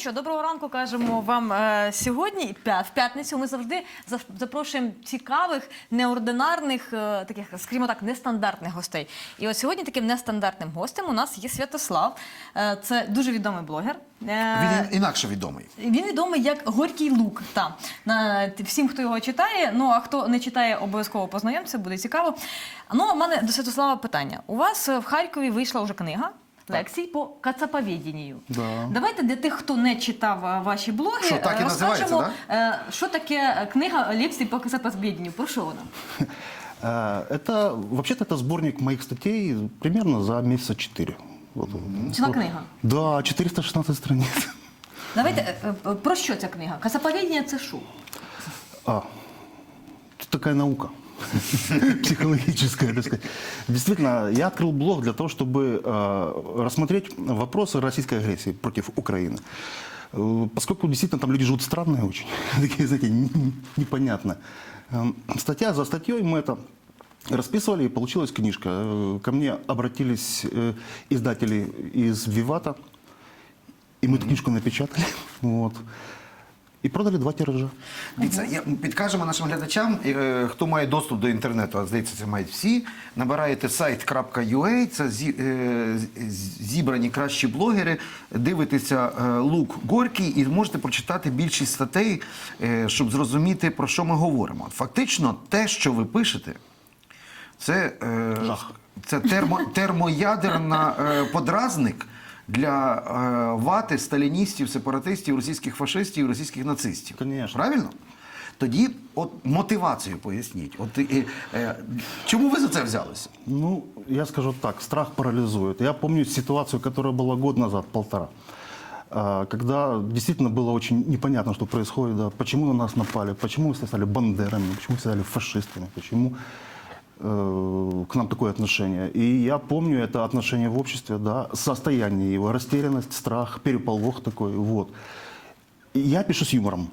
що, доброго ранку кажемо вам е, сьогодні. В п'ятницю ми завжди запрошуємо цікавих, неординарних, е, таких, скажімо так, нестандартних гостей. І от сьогодні таким нестандартним гостем у нас є Святослав. Е, це дуже відомий блогер. Е, Він інакше відомий. він відомий як Горький Лук. Та на всім, хто його читає. Ну а хто не читає, обов'язково познайомся, буде цікаво. Ну, а в мене до Святослава питання. У вас е, в Харкові вийшла вже книга Лекцій по кацаповєдінню. Да. Давайте для тих, хто не читав е, ваші блоги, Що, так і е, називається, розкажемо, е, що таке е, книга лекцій по кацаповєдінню. Про що вона? Э, Это, вообще-то, это сборник моих статей примерно за месяца четыре. Вот. Ціла книга. Да, 416 страниц. Давайте е, е, про що ця книга? Кацаповєдіння це що? А, это такая наука. Психологическая, так сказать. Действительно, я открыл блог для того, чтобы э, рассмотреть вопросы российской агрессии против Украины. Э, Поскольку действительно там люди живут странные очень, такие, знаете, непонятно. Эм, Статья за статьей мы это расписывали, и получилась книжка. Э, Ко мне обратились издатели из Вивата, и мы эту книжку напечатали. Вот. И продали два тиража. Дивіться, я підкажемо нашим глядачам, е, хто має доступ до інтернету, а здається, це мають всі. Набираєте сайт.ua, це е, зібрані кращі блогери, дивитеся е, лук Горький і можете прочитати більшість статей, щоб зрозуміти, про що ми говоримо. Фактично, те, що ви пишете, це, це термо, термоядерна подразник для е, вати сталіністів, сепаратистів, російських фашистів, російських нацистів. Конечно. Правильно? Тоді, от мотивацію поясніть. От, е, е, чому ви за це взялися? Ну, я скажу так, страх парализует. Я помню ситуацию, которая была год назад, полтора, а, когда действительно было очень непонятно, что происходит, да, почему на нас напали, почему все стали бандерами, почему все стали фашистами, почему э, к нам такое отношение. И я помню это отношение в обществе, да, состояние его, растерянность, страх, переполох такой, вот. И я пишу с юмором.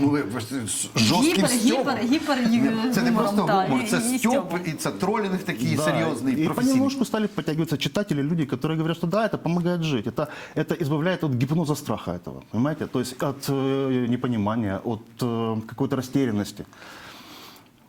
Ну, ви, ви ж з жорстким Гіпер, стьопом. гіпер, гіпер Це не гумором, просто та, гумор, і- це і стьоп, стьопом. і це тролінг такий Да, серйозний, И професійний. понемножку стали подтягиваться читатели, люди, которые говорят, что да, это помогает жить, это, это избавляет от гипноза страха этого, понимаете? То есть от э, непонимания, от э, какой-то растерянности.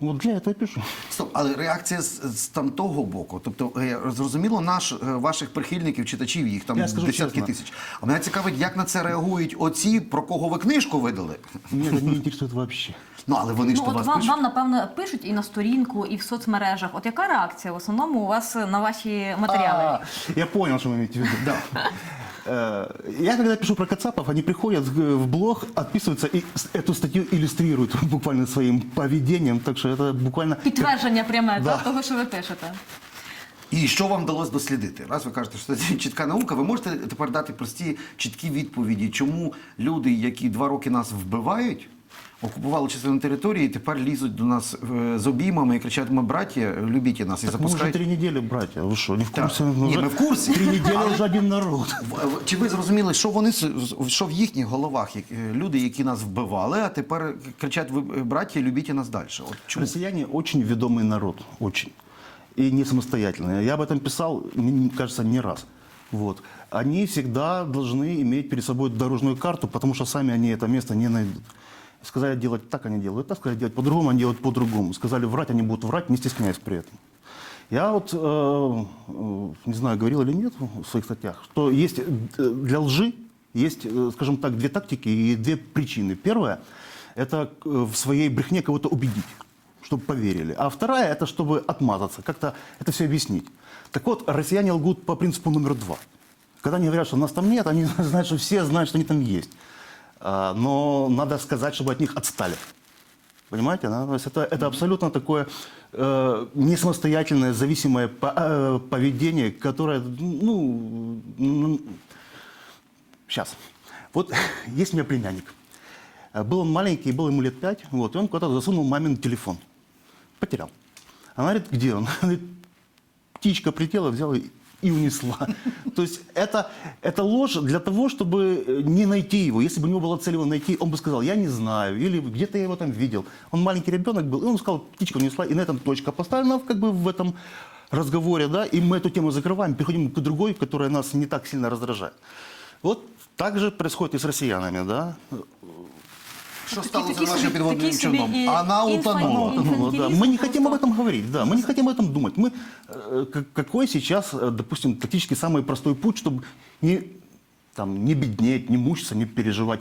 Вот для этого я пишу. Стоп, але реакція з, з там того боку. Тобто, е, зрозуміло, наш е, ваших прихильників, читачів, їх там Я скажу десятки чесно. тисяч. А мене цікавить, як на це реагують оці, про кого ви книжку видали. Меня это не интересует вообще. Ну, але вони ж Ну, то от вас вам, пишуть. вам, напевно, пишуть і на сторінку, і в соцмережах. От яка реакція в основному у вас на ваші матеріали? А, я понял, что вы имеете в виду. Да. Э, Я когда пишу про Кацапов, они приходят в в блог, отписываются и с- эту статью иллюстрируют буквально своим поведением, так что это буквально... Підтвердження пряме Да. та, того, що ви пишете. І що вам вдалося дослідити? Раз ви кажете, що це чітка наука, ви можете тепер дати прості, чіткі відповіді, чому люди, які два роки нас вбивають, окупували частину території, і тепер лізуть до нас е, з обіймами і кричать: ми браття, любіть нас і Так мы уже запускають. три недели, братья, вы что, не в Так. курсе? Не, Уже мы в курсе. Три недели уже один народ. В- в- Чи ви зрозуміли, що вони с- що в їхніх головах як, е, люди, які нас вбивали, а тепер кричать: ви е, браття, любіть нас далі? От чому? Россияне очень ведомый народ, очень. И не самостоятельный. Я об этом писал, мне кажется, не раз. Вот. Они всегда должны иметь перед собой дорожную карту, потому что сами они это место не найдут. Сказали делать так, они делают так, сказали делать по-другому, они делают по-другому. Сказали врать, они будут врать, не стесняясь при этом. Я вот, э, э, не знаю, говорил или нет в своих статьях, что есть э, для лжи, есть, э, скажем так, две тактики и две причины. Первая – это в своей брехне кого-то убедить, чтобы поверили. А вторая – это чтобы отмазаться, как-то это все объяснить. Так вот, россияне лгут по принципу номер два. Когда они говорят, что нас там нет, они знают, что все знают, что они там есть. А, Но надо сказать, чтобы от них отстали. Понимаете, да? То есть это, это абсолютно такое э, не самостоятельное, зависимое по- э, поведение, которое, ну, сейчас. Вот есть у меня племянник. Был он маленький, был ему лет пять, вот, и он куда-то засунул мамин телефон. Потерял. Она говорит, где он? Она говорит, птичка прилетела, взяла и унесла. То есть это, это ложь для того, чтобы э, не найти его. Если бы у него была цель его найти, он бы сказал, я не знаю, или где-то я его там видел. Он маленький ребенок был, и он сказал, птичка унесла, и на этом точка поставлена как бы в этом разговоре, да, и мы эту тему закрываем, переходим к другой, которая нас не так сильно раздражает. Вот так же происходит и с россиянами, да? Що Такі- сталося такі з вашим собі- підводним такі собі човном? і Вона інфа- утонула. інфа- Ну, да. Инфантилизм Мы не хотим об просто. этом говорить, да, мы не хотим об этом думать. Мы, э, как- какой сейчас, э, допустим, тактически самый простой путь, чтобы не, там, не беднеть, не мучиться, не переживать.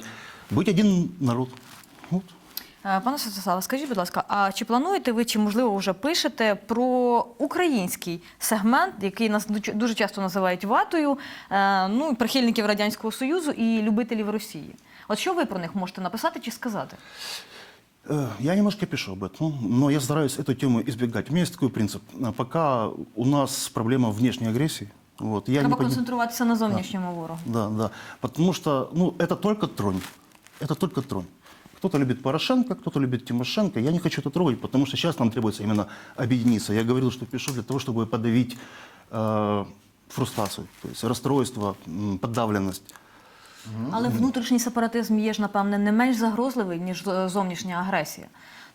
Быть один народ. Вот. Е, Пане Святославе, скажіть, будь ласка, а чи плануєте ви, чи можливо вже пишете про український сегмент, який нас дуч- дуже часто називають ватою, е, ну прихильників радянського союзу і любителів Росії? От що ви про них можете написати чи сказати? Э, Я немножко пишу об этом, но я стараюсь эту тему избегать. У меня есть такой принцип. А Пока у нас проблема внешней агрессии, вот, я Треба не, пони- концентруватися на зовнішньому ворогу. Да, да. Потому что, ну, это только тронь. Это только тронь. Кто-то любит Порошенко, кто-то любит Тимошенко. Я не хочу это трогать, потому что сейчас нам требуется именно объединиться. Я говорил, что пишу для того, чтобы подавить э, фрустрацию, то есть расстройство, м, подавленность. Але внутрішній сепаратизм є ж, напевне, не менш загрозливий, ніж е, зовнішня агресія.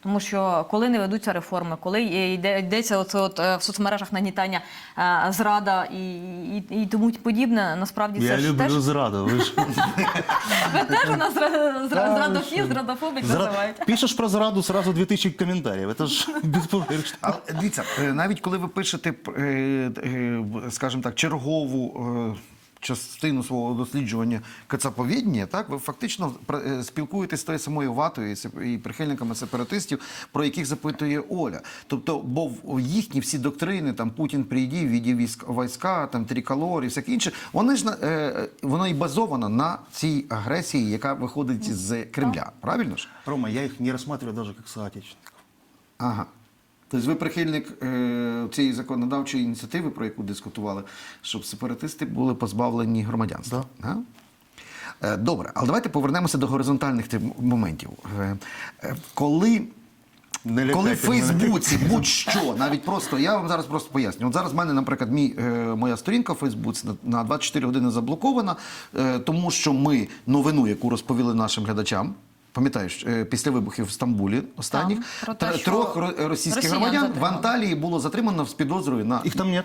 Тому що коли не ведуться реформи, коли є- йде, йдеться оце от, е, в соцмережах нагнітання е, зрада і, і, і тому подібне, насправді це Я ж люблю теж зраду. вы ж- ви теж у нас зра- зра- зрадофіл, зрадофобік Зра- називаєте. Пишешь про зраду, сразу 2000 комментариев. Это ж беспроигрышно. Але дивіться, е, навіть коли ви пишете, е, е, скажімо так, чергову е, частину свого досліджування кацаповідні, так ви фактично е, спілкуєтесь з тою самою ватою і прихильниками сепаратистів, про яких запитує Оля. Тобто, бо їхні всі доктрини, там Путін прийдів, відів військ війська, там триколор і всяке інше, вони ж е, воно і базовано на цій агресії, яка виходить з Кремля. Правильно ж? Рома, я их не рассматриваю даже как соотечественников. Ага. Тобто ви прихильник е, цієї законодавчої ініціативи, про яку дискутували, щоб сепаратисти були позбавлені громадянства. Да. Е, добре, але давайте повернемося до горизонтальних моментів. Е, е, коли Не коли в. Фейсбуці будь-що, навіть просто, я вам зараз просто поясню. От зараз в мене, наприклад, мій, е, моя сторінка в Фейсбуці на, на 24 години заблокована, е, тому що ми новину, яку розповіли нашим глядачам. Пам'ятаєш, е, після вибухів в Стамбулі останніх про те, трьох російських росіян громадян в. Анталії було затримано з підозрою на Их там нет.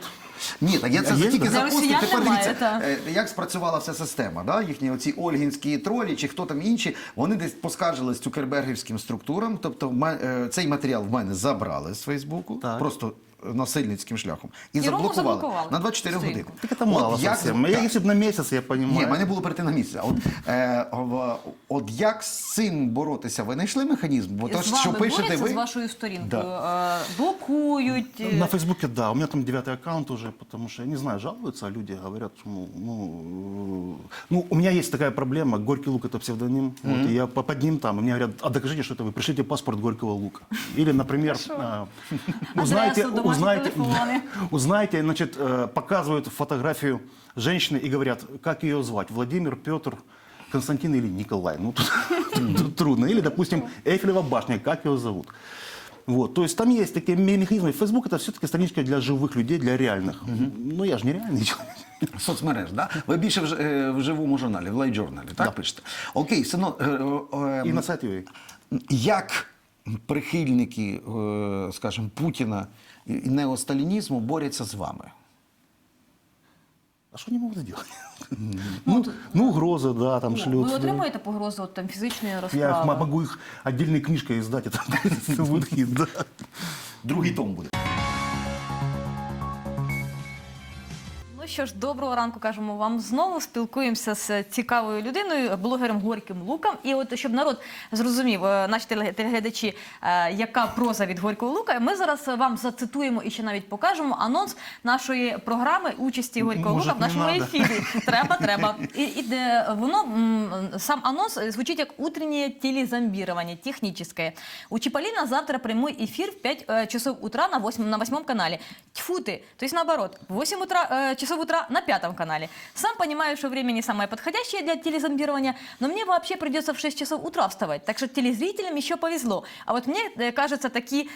ні, так я це є, тільки запустив. Тепер дивіться, е, як спрацювала вся система. Да? Їхні оці ольгінські тролі чи хто там інші, вони десь поскаржились цукербергівським структурам. Тобто е, цей матеріал в мене забрали з Фейсбуку, Так. просто насильницьким шляхом. І, І Рому заблокували, заблокували на 24 сторінку. години. Так это мало От як- совсем. Я, если бы на месяц, я понимаю. Ні, мене було перейти на місце. А От, е, в- от як з цим боротися? Ви знайшли механізм? Бо то, з вами що пишете борються ви... з вашою сторінкою, е, блокують. е, На Фейсбуке, да, у меня там девятый аккаунт уже, потому что, я не знаю, жалуются, а люди говорят, ну, ну, э, ну, у меня есть такая проблема, Горький лук это псевдоним, вот, и я по- под ним там, и мне говорят, а докажите, что это вы, пришлите паспорт Горького лука. Или, например, а, узнайте, Адресу, домашние узнайте, телефоны. узнайте, значит, э, показывают фотографию женщины и говорят, как ее звать, Владимир, Петр, Константин или Николай. Ну, тут, тут трудно. Или, допустим, Эйфелева башня, как ее зовут. Вот, то есть там есть такие ме- механизмы. Фейсбук это все-таки страничка для живых людей, для реальных. Ну я же нереальный человек. Соцмереж, да? Ви більше в, ж- е, в живому журналі, в лайт-журналі, так Да. пишете? Окей, все одно, е, е, И е, на сайте UA. як прихильники, е, скажімо, Путіна і і неосталінізму борються з вами? А що вони можуть робити? Ну, ну, угрозы, да, там шлют. Ви отримуєте погрозу от, там, фізичної Я розправи? м- могу их отдельной книжкой издать, это будет хит, да. Другий том буде. Ну що ж, доброго ранку кажемо вам знову. Спілкуємося з цікавою людиною, блогером Горьким Луком. І от щоб народ зрозумів, е, наші телег- телеглядачі, е, яка проза від Горького Лука, ми зараз вам зацитуємо і ще навіть покажемо анонс нашої програми участі Горького Може, Лука в не нашому надо? ефірі. Треба, треба. І, і де воно м, сам анонс звучить як утреннее телезомбирование техническое. У Чиполлино завтра прямой эфир в 5 э, часов утра на 8, на 8 канале. Тьфу ты! То есть наоборот, в 8 утра, э, часов утра на пятом канале. Сам понимаю, что время не самое подходящее для телезомбирования, но мне вообще придется в 6 часов утра вставать. Так что телезрителям еще повезло. А вот мне э, кажется, такие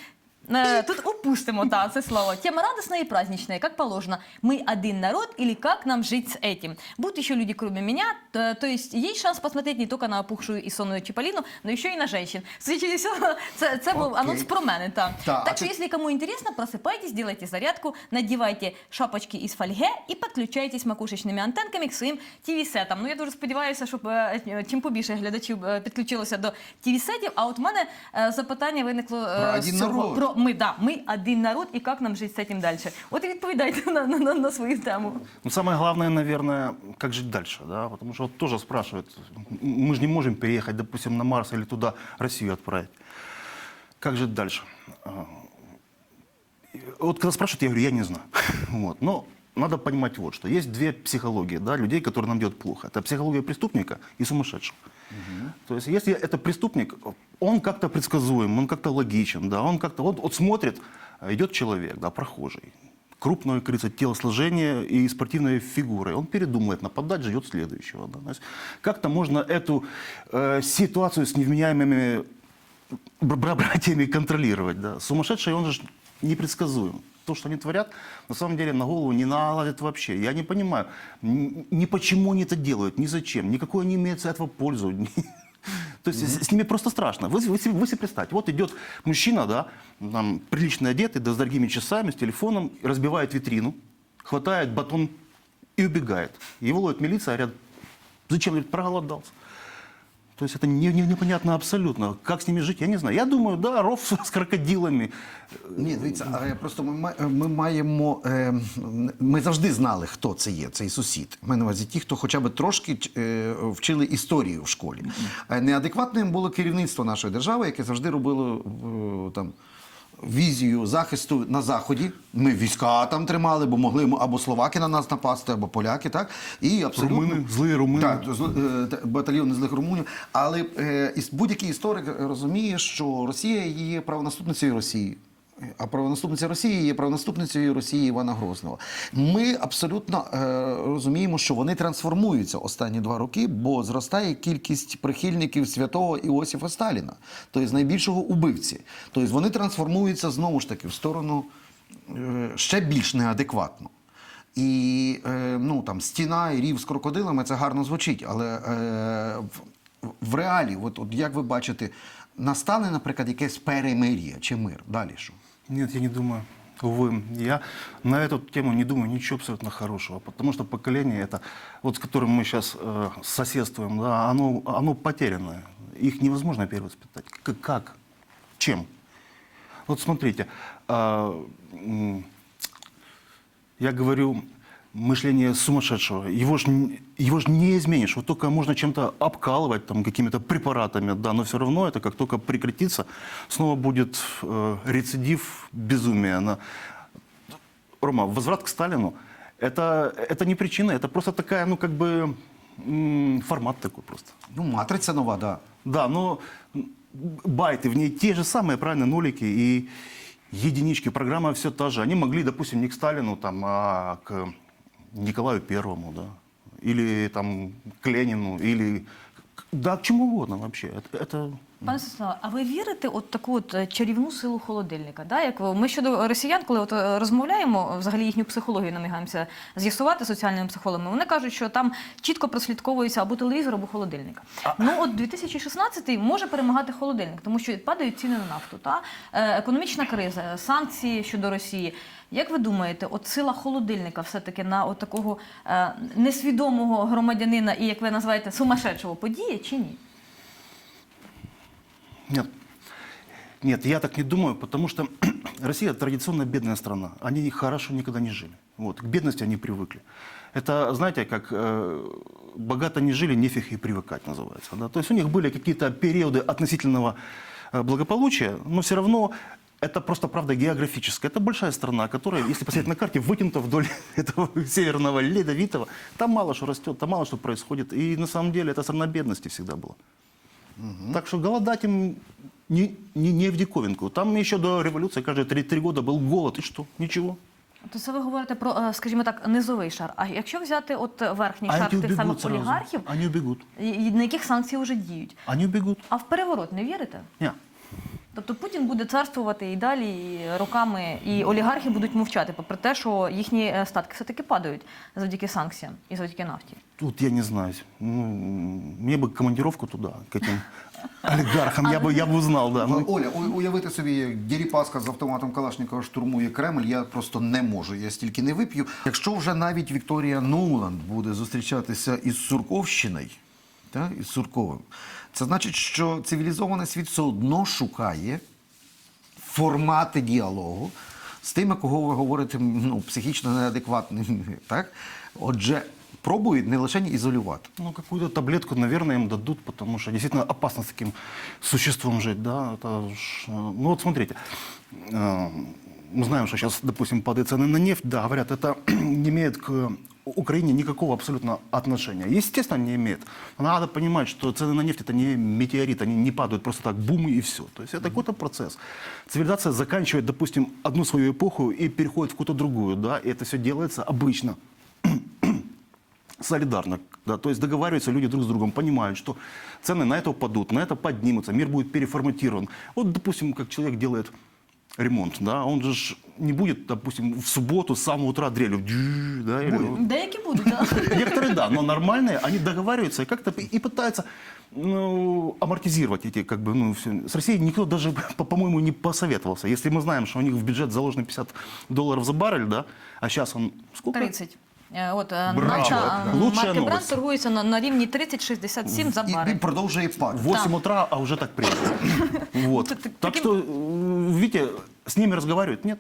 Э, Тут упустимо, да, це слово. Тема радостная и праздничная, как положено. Мы один народ или как нам жить с этим? Будут еще люди, кроме меня, то, то есть есть шанс посмотреть не только на опухшую и сонную Чиполлину, но еще и на женщин. Судячи зі всього, це, це був Окей. анонс про мене. Та. Та, а так что, ти- если кому интересно, просыпайтесь, делайте зарядку, надевайте шапочки из фольге и подключайтесь макушечними антенками к своїм TV-сетам. Ну, я дуже сподіваюся, щоб е, чим побільше глядачів е, підключилося до TV-сетів. А от у мене е, запитання виникло е, Про з один цього. народ. Про ми, да, ми один народ, і як нам жити з цим далі. От и відповідайте на, на, на, на свою тему. Ну, самое главное, наверное, как жить дальше, да, потому что вот тоже спрашивают, мы же не можем переехать, допустим, на Марс или туда Россию отправить. Как жить дальше? И Вот когда спрашивают, я говорю, я не знаю. Вот. Но надо понимать вот что. Есть две психологии да, людей, которые нам делают плохо. Это психология преступника и сумасшедшего. То есть если это преступник, он как-то предсказуем, он как-то логичен, да, он как-то, вот, вот смотрит, а идет человек, да, прохожий, крупное, говорится, телосложение и спортивной фигурой. Он передумает нападать, ждет следующего. Да. Как-то можно эту э, ситуацию с невменяемыми бр- бра- братьями контролировать. Да. Сумасшедший, он же непредсказуем. То, что они творят, на самом деле на голову не наладят вообще. Я не понимаю, ни, почему они это делают, ни зачем, никакой они имеют с этого пользу. То есть с, с ними просто страшно. Вы, вы, вы себе представьте, вот идет мужчина, да, там, прилично одетый, да, с дорогими часами, с телефоном, разбивает витрину, хватает батон и убегает. Его ловит милиция, говорят, зачем? Говорит, проголодался. То есть это не- не- непонятно абсолютно. Как с ними жить, я не знаю. Я думаю, да, ров с крокодилами. Ні, дивіться, але просто ми, ма- ми маємо. Е, ми завжди знали, хто це є, цей сусід. Маю на увазі ті, хто хоча б трошки е, вчили історію в школі. Е, Неадекватним було керівництво нашої держави, яке завжди робило е, там. Візію захисту на заході. Ми війська там тримали, бо могли або словаки на нас напасти, або поляки, так і абсолютно румини, злі румини. Так, е, батальйон злих румунів. Але е, будь-який історик розуміє, що Росія є правонаступницею Росії. А правонаступниця Росії є правонаступницею Росії Івана Грозного. Ми абсолютно е, розуміємо, що вони трансформуються останні два роки, бо зростає кількість прихильників святого Іосифа Сталіна, тобто найбільшого убивці. Тобто вони трансформуються знову ж таки в сторону е, ще більш неадекватну. І е, ну, там, стіна і рів з крокодилами це гарно звучить, але е, в, в реалі, от, от як ви бачите, настане, наприклад, якесь перемир'я чи мир. Далі що? Нет, я не думаю. Увы, я на эту тему не думаю ничего абсолютно хорошего, потому что поколение это, вот с которым мы сейчас э, соседствуем, да, оно, оно потерянное. Их невозможно перевоспитать. К- Как? Чем? Вот смотрите, а, м, я говорю, мышление сумасшедшего, его же его ж не изменишь. Вот только можно чем-то обкалывать, там, какими-то препаратами, да, но все равно это как только прекратится, снова будет э, рецидив безумия. На... Рома, возврат к Сталину, это, это не причина, это просто такая, ну, как бы, формат такой просто. Ну, матриця нова, да. Да, но байты в ней те же самые, правильно, нулики и единички. Программа все та же. Они могли, допустим, не к Сталину, там, а к Николаю Первому, да, или там к Ленину, или да, к чему угодно вообще. Это, это Пане Святославе, а ви вірите от таку от е, чарівну силу холодильника? Да? Як ми щодо росіян, коли от е, розмовляємо, взагалі їхню психологію намагаємося з'ясувати соціальними психологами, вони кажуть, що там чітко прослідковується або телевізор, або холодильник. Ну от 2016 може перемагати холодильник, тому що падають ціни на нафту, та? Е, економічна криза, санкції щодо Росії. Як ви думаєте, от сила холодильника все-таки на от такого е, несвідомого громадянина і, як ви називаєте, сумасшедшого подіє чи ні? Нет. Нет, я так не думаю, потому что Россия традиционно бедная страна. Они хорошо никогда не жили. Вот, к бедности они привыкли. Это, знаете, как э, богато не жили, нефиг и привыкать называется. Да? То есть у них были какие-то периоды относительного э, благополучия, но все равно это просто, правда, географическая. Это большая страна, которая, если посмотреть на карте, вытянута вдоль этого северного ледовитого. Там мало что растет, там мало что происходит. И на самом деле это страна бедности всегда была. Так что голодать им не, не, не в диковинку. Там еще до революции каждые три, три года был голод. И что? Ничего. То це ви говорите про, е, скажімо так, низовий шар. А якщо взяти от верхній шар они тих самих сразу. олігархів, Они убегут. і- і на яких санкції вже діють. Они убегут. А в переворот не вірите? Не. Тобто Путін буде царствувати і далі і роками, і олігархи будуть мовчати, попри те, що їхні е, статки все-таки падають завдяки санкціям і завдяки нафті Тут я не знаю. Ну, мне бы командировку туда, к этим олигархам, я бы, я бы узнал, да. Ну, Оля, у- уявити собі, як Діріпаска з автоматом Калашникова штурмує Кремль, я просто не можу. Я стільки не вип'ю. Якщо вже навіть Вікторія Нуланд буде зустрічатися із Сурковщиною, та, із Сурковим, це значить, що цивілізований світ все одно шукає формати діалогу з тими, кого ви говорите ну, психічно неадекватними. Так? Отже, пробують не лише ізолювати. Ну, какую-то таблетку, наверное, им дадут, потому что действительно опасно с таким существом жить, да. Это ж, э, ну вот смотрите, э, мы знаем, что сейчас, допустим, падают цены на нефть, да, говорят, это не имеет к Украине никакого абсолютно отношения. Естественно, не имеет. Но надо понимать, что цены на нефть это не метеорит, они не падают просто так, бум и все. То есть это какой-то процесс. Цивилизация заканчивает, допустим, одну свою эпоху и переходит в какую-то другую, да, и это все делается обычно солидарно. Да, то есть договариваются люди друг с другом, понимают, что цены на это упадут, на это поднимутся, мир будет переформатирован. Вот, допустим, как человек делает ремонт, да, он же не будет, допустим, в субботу с самого утра дрелью, да, или- Деякі будуть, так? Некоторые да, но нормальные, они договариваются и как-то и пытаются ну, амортизировать эти, как бы, ну, все. С Россией никто даже, по- по-моему, не посоветовался. Если мы знаем, что у них в бюджет заложено 50 долларов за баррель, да, а сейчас он сколько? 30. Е, От е, Браво. наша е, Лучшая марки бренд новость. торгується на, на рівні 30-67 за І, і барель. продовжує падати. В 8 утра, а уже так приехал. Вот. Ты- ты- Так таким- что, э, видите, с ними разговаривать нет.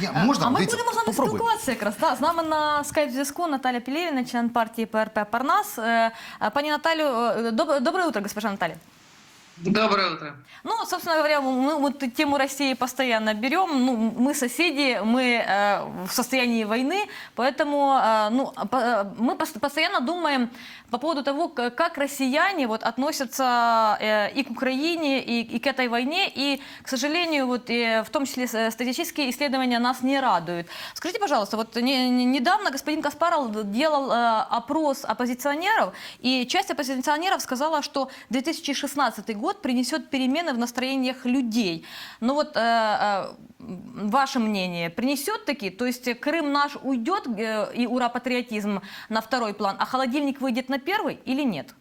Я, можна? а ми Дивіться, будемо з вами попробуй. спілкуватися якраз. Да, з нами на скайп-зв'язку Наталя Пілєвіна, член партії ПРП Парнас. Е, е, Пані Наталю, е, доб- доброе утро, госпожа Наталья. Доброе утро. Ну, собственно говоря, мы вот тему России постоянно берем. Ну, мы соседи, мы э, в состоянии войны, поэтому э, ну, по- э, мы пос- постоянно думаем по поводу того, как россияне вот, относятся э, и к Украине, и, и к этой войне. И, к сожалению, вот, э, в том числе э, статистические исследования нас не радуют. Скажите, пожалуйста, вот не- не- недавно господин Каспаров делал э, опрос оппозиционеров, и часть оппозиционеров сказала, что 2016 год принесет перемены в настроениях людей. Ну вот э, э, ваше мнение, принесет таки? То есть Крым наш уйдет э, и ура патриотизм на второй план, а холодильник выйдет на первый или нет?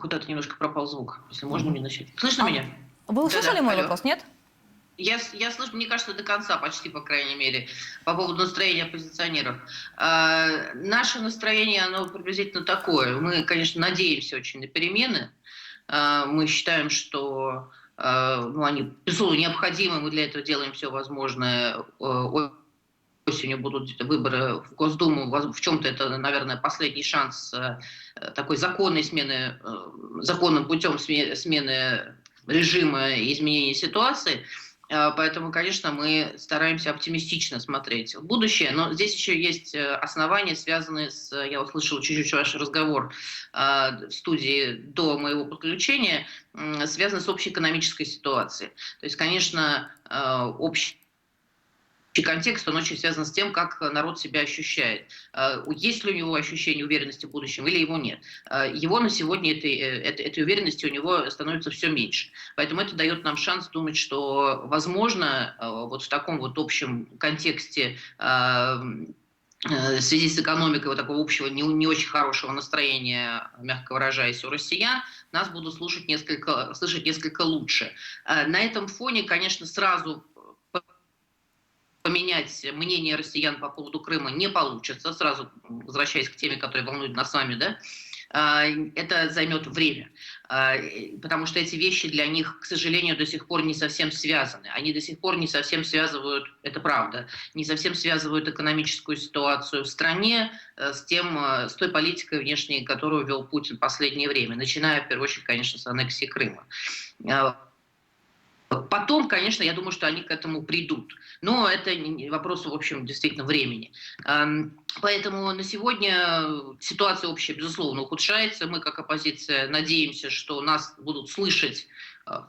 Куда-то немножко пропал звук. Если можно мне начать. Слышно А, меня? Вы услышали Да-да, мой алло. вопрос, нет? Я, я слышу, мне кажется, до конца, почти, по крайней мере, по поводу настроения оппозиционеров. А, наше настроение, оно приблизительно такое. Мы, конечно, надеемся очень на перемены. А, мы считаем, что а, ну, они, безусловно, необходимы. Мы для этого делаем все возможное. Э, осенью будут выборы в Госдуму. В чем-то это, наверное, последний шанс э, э, такой законной смены, э, законным путем сме- смены режима и изменения ситуации. Э, Поэтому, конечно, мы стараемся оптимистично смотреть в будущее. Но здесь еще есть э, основания, связанные с... э, Я услышал чуть-чуть ваш разговор в студии до моего подключения, м, связанный с общей экономической ситуацией. То есть, конечно, общий Общий контекст, он очень связан с тем, как народ себя ощущает. Э, Есть ли у него ощущение уверенности в будущем или его нет. Э, Его на сегодня этой, э, этой, этой уверенности у него становится все меньше. Поэтому это дает нам шанс думать, что, возможно, э, вот в таком вот общем контексте э, э, в связи с экономикой вот такого общего не, не очень хорошего настроения, мягко выражаясь, у россиян, нас будут слушать несколько, слышать несколько лучше. На этом фоне, конечно, сразу поменять мнение россиян по поводу Крыма не получится, сразу возвращаясь к теме, которая волнует нас с вами, да, а, это займет время, А, потому что эти вещи для них, к сожалению, до сих пор не совсем связаны. Они до сих пор не совсем связывают, это правда, не совсем связывают экономическую ситуацию в стране э, с тем, э, с той политикой внешней, которую вел Путин в последнее время, начиная, в первую очередь, конечно, с аннексии Крыма. Потом, конечно, я думаю, что они к этому придут. Но это вопрос, в общем, действительно времени. Эм, Поэтому на сегодня ситуация общая, безусловно, ухудшается. Мы, как оппозиция, надеемся, что нас будут слышать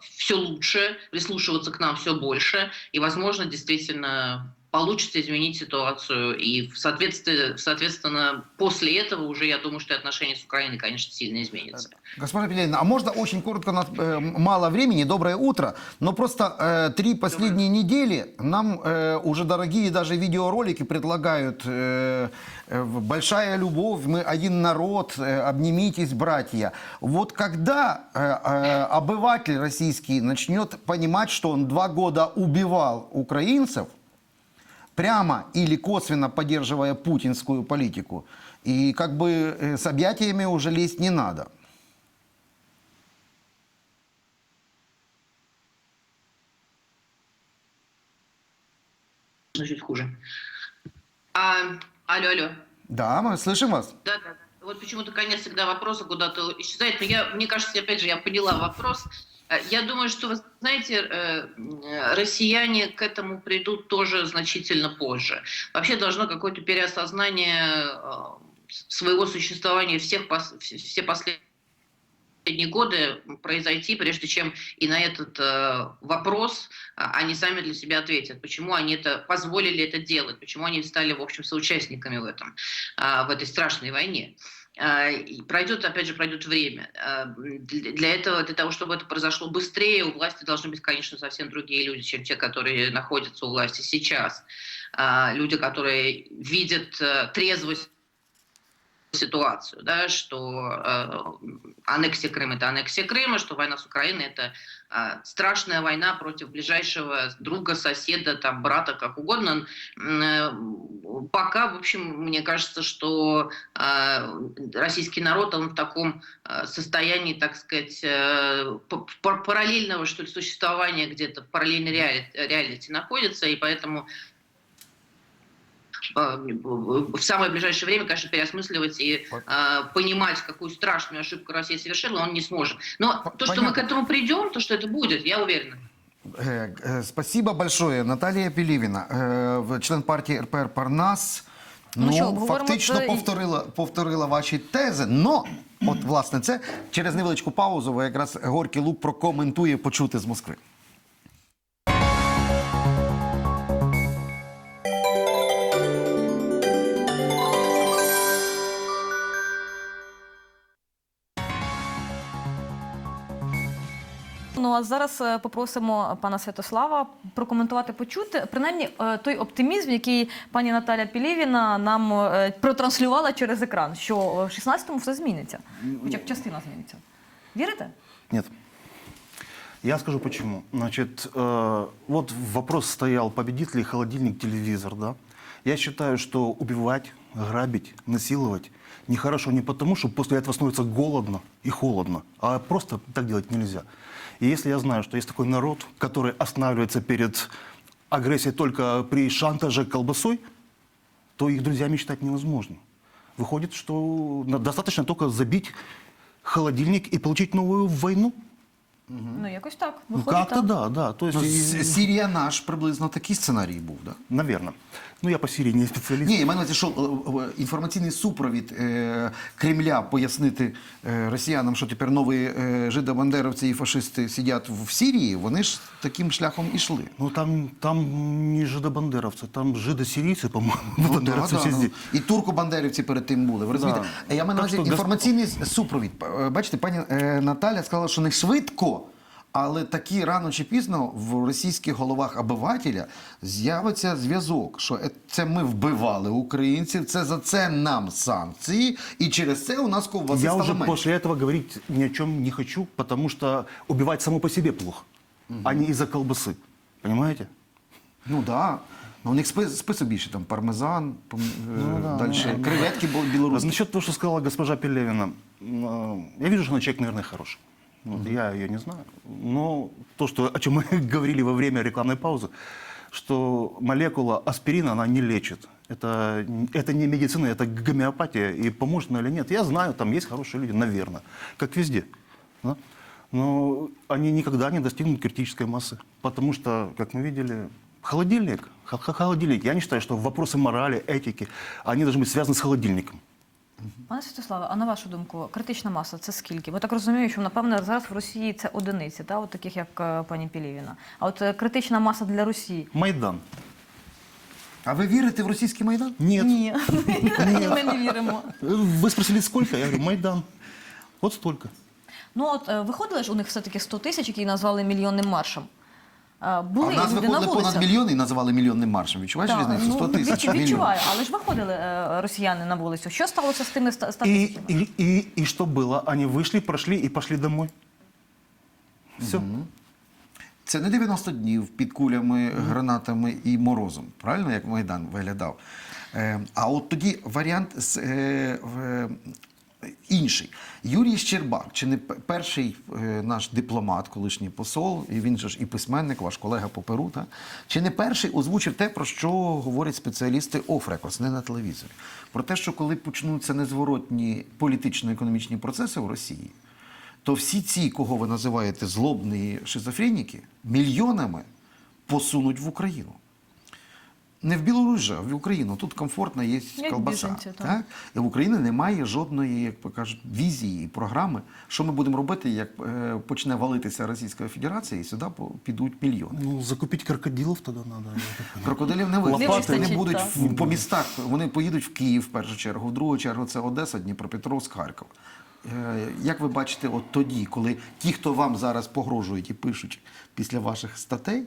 все лучше, прислушиваться к нам все больше. И, возможно, действительно получится изменить ситуацию. И в соответствии, соответственно, после этого уже, я думаю, что и отношения с Украиной, конечно, сильно изменятся. Госпожа Пелевина, а можно очень коротко, у нас э, мало времени, доброе утро, но просто э, три последние недели нам э, уже дорогие даже видеоролики предлагают э, э, «Большая любовь», «Мы один народ», э, «Обнимитесь, братья». Вот когда э, э, обыватель российский начнет понимать, что он два года убивал украинцев, прямо или косвенно поддерживая путинскую политику, и как бы э, с объятиями уже лезть не надо – Ну, чуть хуже. А, алло, алло. Да, мы слышим вас. Да, да. Вот почему-то конец всегда вопроса куда-то исчезает. Но я, мне кажется, опять же, я поняла вопрос. Э, Я думаю, что, вы знаете, э, э, россияне к этому придут тоже значительно позже. Вообще должно какое-то переосознание своего существования всех все последние годы произойти, прежде чем и на этот вопрос они сами для себя ответят, почему они это позволили это делать, почему они стали, в общем, соучастниками в этом, в этой страшной войне. А, и Пройдет, опять же, пройдет время. А, Для этого, для того, чтобы это произошло быстрее, у власти должны быть, конечно, совсем другие люди, чем те, которые находятся у власти сейчас. А, Люди, которые видят э, трезвость ситуацию, да, что э, аннексия Крыма это аннексия Крыма, что война с Украиной это э, страшная война против ближайшего друга, соседа, там, брата, как угодно. Э, Пока, в общем, мне кажется, что э, российский народ, он в таком э, состоянии, так сказать, э, параллельного, что ли, существования где-то, в параллельной реали- реальности находится, и поэтому в самое ближайшее время, конечно, переосмысливать и э, понимать, какую страшную ошибку Россия совершила, он не сможет. Но П- то, что мы понятно. к этому придем, то, что это будет, я уверена. Э, э, Спасибо большое. Наталія Пелівіна, е, в- член партії РПР Парнас. Ну Ну, що, обговоримо фактично це і- повторила, повторила ваші тези. Но, от, власне, це через невеличку паузу, ви якраз Горький Лук прокоментує почути з Москви. Ну а зараз е, попросимо пана Святослава прокоментувати почути, принаймні е, той оптимізм, який пані Наталя Пілєвіна нам е, протранслювала через екран, що в 16-му все зміниться, хоча б частина зміниться. Вірите? Нет. Я скажу почему. Значит, э, вот вопрос стоял, победит ли холодильник, телевизор, да? Я считаю, что убивать, грабить, насиловать нехорошо не потому, что после этого становится голодно и холодно, а просто так делать нельзя. И если я знаю, что есть такой народ, который останавливается перед агрессией только при шантаже колбасой, то их друзьями считать невозможно. Выходит, что на- достаточно только забить холодильник и получить новую войну. Ну якось так. Ну, Виходить, как-то так. да, да. То есть, Ну, и- С- Сірія наш приблизно такий сценарій був, да? наверное. Ну, я по Сирии не специалист. Ні, я маю на увазі, що е, е, інформаційний супровід е, Кремля пояснити е, росіянам, що тепер нові е, жидобандеровці і фашисти сидять в Сирії, вони ж таким шляхом ішли. Ну, там, там не жидобандеровцы, там жидосирийцы, по-моему, Ну, да, бандеровцы да, все ну. здесь. І туркобандерівці перед тим були. Ви розумієте? Да. Я маю на Так увазі що, інформаційний супровід. Е, Бачите, пані е, Наталя сказала, що не швидко, але таки рано чи пізно в російських головах обивателя з'явиться зв'язок, що е, це ми вбивали українців, це за це нам санкції, і через це у нас ковбаси Я стало уже менше. после этого говорить ни о чем не хочу, потому что убивать само по себе плохо, а не из-за колбасы. Понимаете? Ну так. Да. Ну, у них спис, список більше, там пармезан, пом- е, далі креветки бу- білоруські. Насчет того, что сказала госпожа Пелевина, э, я вижу, что она человек, наверное, хороший. Вот, Я ее не знаю. Но то, что, о чем мы говорили во время рекламной паузы, что молекула аспирина, она не лечит. Это, это не медицина, это гомеопатия. И поможет она или нет, я знаю, там есть хорошие люди, наверное. Как везде. да. Но они никогда не достигнут критической массы. Потому что, как мы видели, холодильник, холодильник, я не считаю, что вопросы морали, этики, они должны быть связаны с холодильником. Пане Святославе, а на вашу думку, критична маса це скільки? Бо так розумію, що напевне зараз в Росії це одиниці, та, от таких як е, пані Пілєвіна. А от е, критична маса для Росії. Майдан. А ви вірите в російський майдан? Нет. Ні, ми не віримо. Вы спросили, сколько? Я говорю, Майдан. Вот столько. Ну от е, виходили ж у них все-таки 100 тисяч, які назвали мільйонним маршем. Е, А в нас люди на вулицях. понад мільйон і називали мільйонним маршем. Відчуваєш Так, різницю? 100 ну, тисяч. відчу- мільйон. Але ж виходили е, росіяни на вулицю. Що сталося з тими 100 100 И, и, и, и что было? Они вышли, прошли и пошли домой. Все. Це не 90 днів під кулями, гранатами і морозом, правильно, як Майдан виглядав. Е, а от тоді варіант з, е, в, інший. Юрій Щербак, чи не перший е, наш дипломат, колишній посол, і він же ж і письменник, ваш колега по Перу, та? чи не перший озвучив те, про що говорять спеціалісти records, не на телевізорі. Про те, що коли почнуться незворотні політично-економічні процеси в Росії, то всі ці, кого ви називаєте злобні шизофреніки, мільйонами посунуть в Україну. Не в Білорусь, а в Україну. Тут комфортно є Як колбаса. біженці, так. так? І в Україні немає жодної, як би кажуть, візії, програми, що ми будемо робити, як е, почне валитися Російська Федерація, і сюди підуть мільйони. Ну, закупить крокодилов тогда надо. я так понимаю. Крокодилів не вистачить. Вони Не будуть в- по містах. Вони поїдуть в Київ в першу чергу, в другу чергу це Одеса, Дніпропетровськ, Харків. Е, Як ви бачите, от тоді, коли ті, хто вам зараз погрожують і пишуть після ваших статей,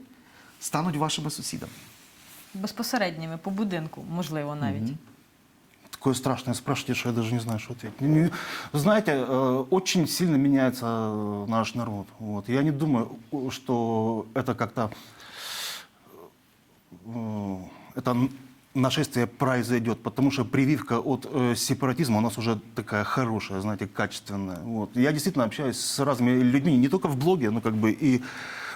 стануть вашими сусідами? Безпосередніми по будинку, можливо, навіть. Такое страшное спрашиваете, что я даже не знаю, что ответить. Не- не- Знаете, э, очень сильно меняется э, наш народ. Вот. Я не думаю, о, что это как-то э, это н- нашествие произойдет, потому что прививка от э, сепаратизма у нас уже такая хорошая, знаете, качественная. Вот. Я действительно общаюсь с разными людьми, не только в блоге, но как бы и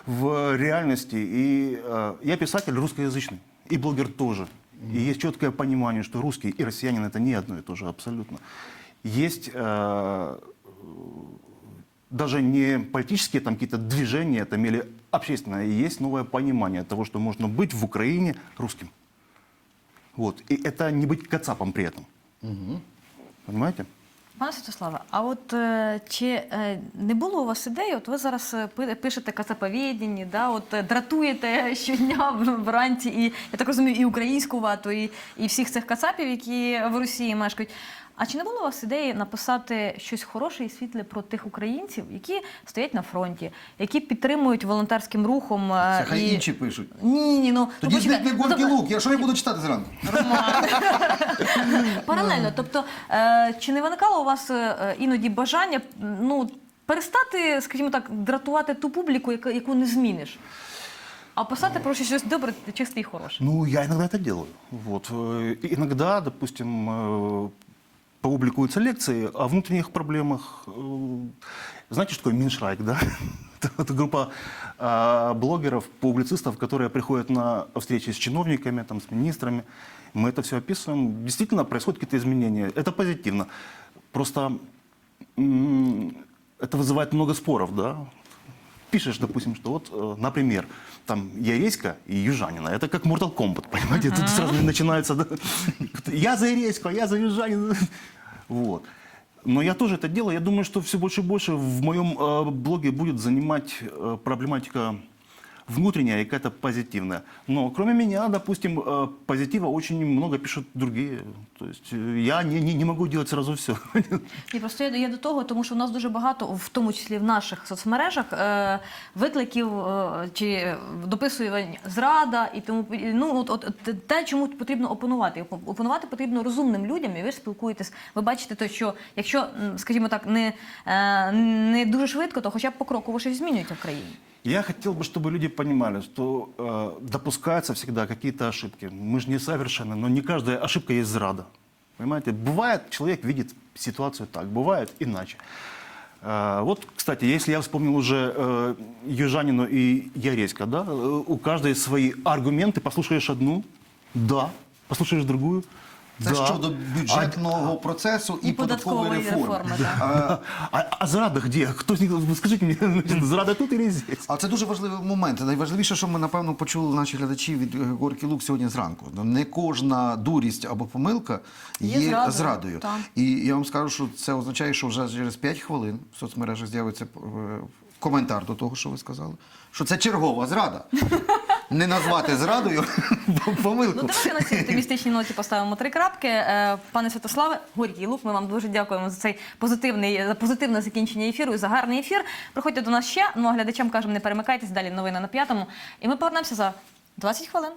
в реальности. И э, я писатель русскоязычный, И блогер тоже. И есть четкое понимание, что русский и россиянин это не одно и то же абсолютно. Есть э, даже не политические там какие-то движения там, или общественное, есть новое понимание того, что можно быть в Украине русским. Вот. И это не быть кацапом при этом. Понимаете? Пане Святославе, а от е, чи е, не було у вас ідеї? От ви зараз е, пи- пишете кацаповідні, да, от дратуєте щодня вранці, і я так розумію, і українську вату, і, і всіх цих кацапів, які в Росії мешкають. А чи не було у вас ідеї написати щось хороше і світле про тих українців, які стоять на фронті, які підтримують волонтерським рухом? е, Це хай і... інші пишуть. Ні, ні, ну Тоді ну, почекай, зникне ну, горький тобто- лук. Я що я буду читати зранку? Паралельно, тобто, е, чи не виникало у вас е, іноді бажання ну, перестати, скажімо так, дратувати ту публіку, яка- яку не зміниш, а писати про щось добре, чисте і хороше? Ну, я иногда это делаю. Вот. Э, и Иногда, допустим, э, публикуются лекции о внутренних проблемах. Э, Знаете, что такое Миншрайк, да? Это вот группа а, блогеров, публицистов, которые приходят на встречи с чиновниками, там, с министрами. Мы это все описываем. Действительно, происходят какие-то изменения. Это позитивно. Просто м, это вызывает много споров, да? пишешь, допустим, что вот, э, например, там Яреська и Южанина. Это как Mortal Kombat, понимаете? Тут сразу начинается... да, Я за Яреську, я за Южанина. Вот. Но я тоже это делаю. Я думаю, что все больше и больше в моем э, блоге будет занимать э, проблематика внутренняя и какая-то позитивная. Но кроме меня, допустим, э, позитива очень много пишут другие. То есть э, я не, не, не могу делать сразу все. Ні, просто я, я до того, тому що в нас дуже багато, в тому числі в наших соцмережах, е, викликів е, чи дописувань зрада і тому подібне. ну от, от те, чому потрібно опонувати. Опо- Опонувати потрібно розумним людям, і ви ж спілкуєтесь. Ви бачите, то що якщо, скажімо так, не, е, не дуже швидко, то хоча б покроково щось змінюється в країні. Я хотел бы, чтобы люди понимали, что э, допускаются всегда какие-то ошибки. Мы же не совершенны, но не каждая ошибка есть зрада. Понимаете? Бывает, человек видит ситуацию так, бывает иначе. Э, вот, кстати, если я вспомнил уже э, Южанину и Яреська, да, э, у каждой свои аргументы, послушаешь одну, да, послушаешь другую, це да. щодо бюджетного процесу і, І податкової податкової реформи. реформи, так. А, а, а зрада них, вы скажите мне, значит, зрада тут или здесь? А це дуже важливий момент. Найважливіше, що ми напевно почули наші глядачі від Горький Лук сьогодні зранку. Ну, Не кожна дурість або помилка Є є, зрадою, зрадою. так. І я вам скажу, що це означає, що вже через 5 хвилин в соцмережах з'явиться е, коментар до того, що ви сказали. Що це чергова зрада. не назвати зрадою Ну, давайте на цій оптимістичній ноті поставимо три крапки. Е, Пане Святославе, Горілов, ми вам дуже дякуємо за цей позитивний, за позитивне закінчення ефіру і за гарний ефір. Приходьте до нас ще. Ну а глядачам кажемо, не перемикайтесь далі новини на п'ятому. І ми повернемося за 20 хвилин.